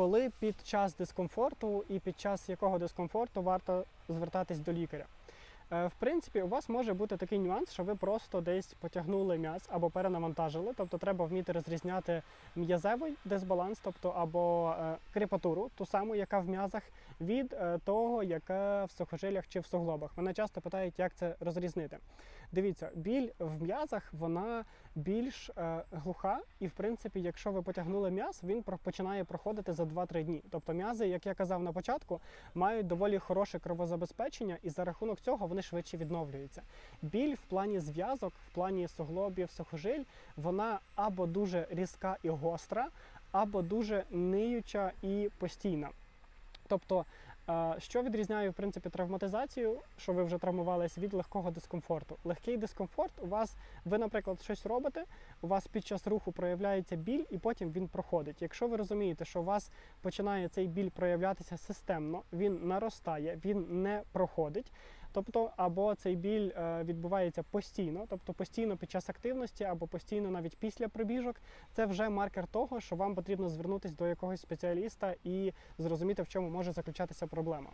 коли під час дискомфорту і під час якого дискомфорту варто звертатись до лікаря. Е, В принципі, у вас може бути такий нюанс, що ви просто десь потягнули м'яз або перенавантажили, тобто треба вміти розрізняти м'язевий дисбаланс, тобто або е, кріпатуру, ту саму, яка в м'язах, від е, того, яка в сухожилях чи в суглобах. Мене часто питають, як це розрізнити. Дивіться, біль в м'язах вона більш е, глуха, і в принципі, якщо ви потягнули м'яз, він починає проходити за 2-3 дні. Тобто м'язи, як я казав на початку, мають доволі хороше кровозабезпечення, і за рахунок цього вони швидше відновлюються. Біль в плані зв'язок, в плані суглобів, сухожиль, вона або дуже різка і гостра, або дуже ниюча і постійна. Тобто, що відрізняє в принципі травматизацію, що ви вже травмувались від легкого дискомфорту. Легкий дискомфорт у вас, ви, наприклад, щось робите, у вас під час руху проявляється біль, і потім він проходить. Якщо ви розумієте, що у вас починає цей біль проявлятися системно, він наростає, він не проходить. Тобто, або цей біль е, відбувається постійно, тобто постійно під час активності, або постійно навіть після пробіжок, це вже маркер того, що вам потрібно звернутися до якогось спеціаліста і зрозуміти, в чому може заключатися проблема.